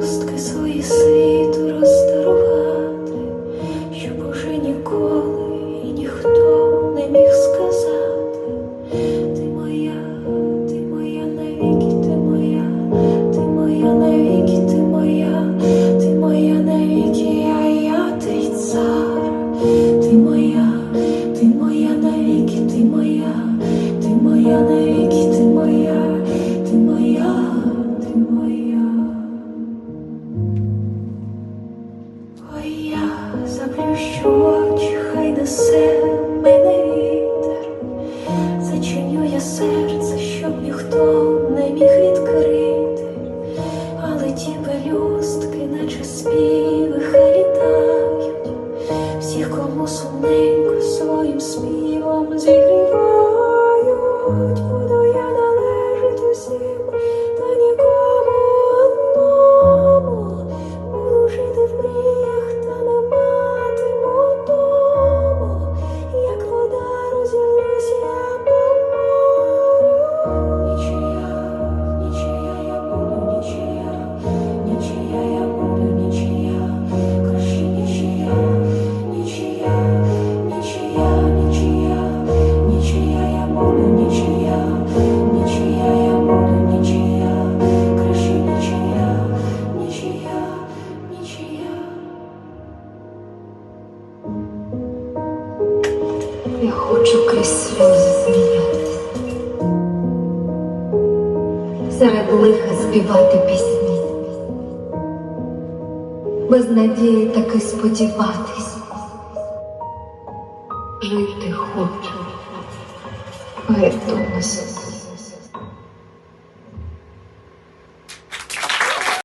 lost cause we see. очі, хай несе мене вітер, зачиню серце, щоб ніхто не міг відкрити, але ті пелюстки, наче співи, літають, всіх, кому сумненько своїм співом зігрівають. Я хочу крізь сльози сміятись, серед лиха співати пісні, без надії таки сподіватись. Жити хочу, геть думаю.